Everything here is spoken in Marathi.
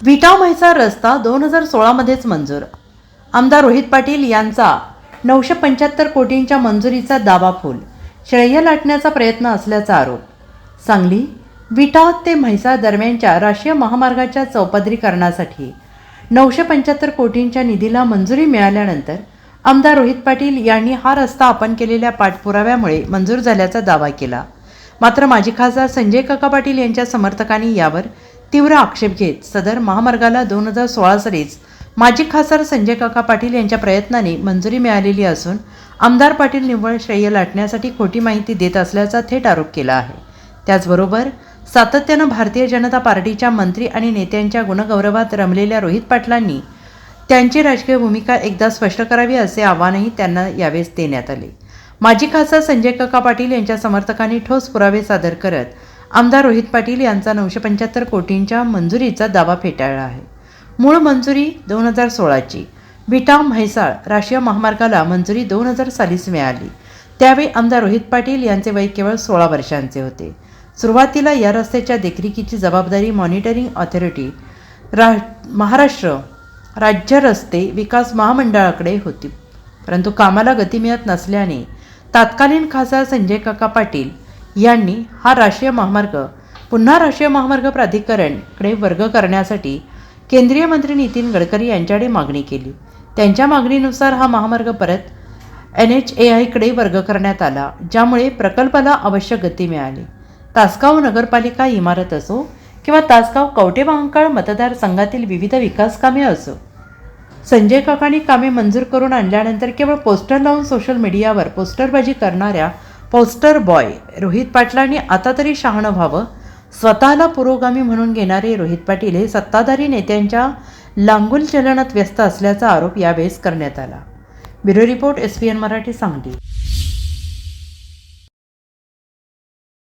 विटा रस्ता दोन हजार सोळामध्येच मंजूर. आमदार रोहित पाटील यांचा नऊशे पंच्याहत्तर कोटींच्या मंजुरीचा दावा फुल. श्रेय लाटण्याचा प्रयत्न असल्याचा आरोप. सांगली विटा ते म्हैसा दरम्यानच्या राष्ट्रीय महामार्गाच्या चौपदरीकरणासाठी नऊशे पंच्याहत्तर कोटींच्या निधीला मंजुरी मिळाल्यानंतर आमदार रोहित पाटील यांनी हा रस्ता आपण केलेल्या पाठपुराव्यामुळे मंजूर झाल्याचा दावा केला. मात्र माजी खासदार संजय काका पाटील यांच्या समर्थकांनी यावर तीव्र आक्षेप घेत सदर महामार्गाला दोन हजार सोळा सालीच माजी खासदार संजय काका पाटील यांच्या प्रयत्नाने मंजुरी मिळालेली असून आमदार पाटील निव्वळ श्रेय लाटण्यासाठी खोटी माहिती देत असल्याचा थेट आरोप केला आहे. त्याचबरोबर सातत्यानं भारतीय जनता पार्टीच्या मंत्री आणि नेत्यांच्या गुणगौरवात रमलेल्या रोहित पाटलांनी त्यांची राजकीय भूमिका एकदा स्पष्ट करावी असे आव्हानही त्यांना यावेळेस देण्यात आले. माजी खासदार संजय काका पाटील यांच्या समर्थकांनी ठोस पुरावे सादर करत आमदार रोहित पाटील यांचा नऊशे पंच्याहत्तर कोटींच्या मंजुरीचा दावा फेटाळला आहे. मूळ मंजुरी दोन हजार सोळाची. विटा म्हैसाळ राष्ट्रीय महामार्गाला मंजुरी दोन हजार सालीस मिळाली. त्यावेळी आमदार रोहित पाटील यांचे वय केवळ सोळा वर्षांचे होते. सुरुवातीला या रस्त्याच्या देखरेखीची जबाबदारी मॉनिटरिंग ऑथॉरिटी रा महाराष्ट्र राज्य रस्ते विकास महामंडळाकडे होती. परंतु कामाला गती मिळत नसल्याने तत्कालीन खासदार संजय काका पाटील यांनी हा राष्ट्रीय महामार्ग पुन्हा राष्ट्रीय महामार्ग प्राधिकरणकडे वर्ग करण्यासाठी केंद्रीय मंत्री नितीन गडकरी यांच्याकडे मागणी केली. त्यांच्या मागणीनुसार हा महामार्ग परत एन एच ए आयकडे वर्ग करण्यात आला ज्यामुळे प्रकल्पाला आवश्यक गती मिळाली. तासगाव नगरपालिका इमारत असो किंवा तासगाव कवटेमहांकाळ मतदारसंघातील विविध विकास कामे असो संजय काकांनी कामे मंजूर करून आणल्यानंतर केवळ पोस्टर लावून सोशल मीडियावर पोस्टरबाजी करणाऱ्या पोस्टर बॉय रोहित पाटलांनी आता तरी शहाणं व्हावं. स्वतःला पुरोगामी म्हणून घेणारे रोहित पाटील हे सत्ताधारी नेत्यांच्या लांगुल चलनात व्यस्त असल्याचा आरोप यावेळेस करण्यात आला. Bureau report S P N Marathi Sangli.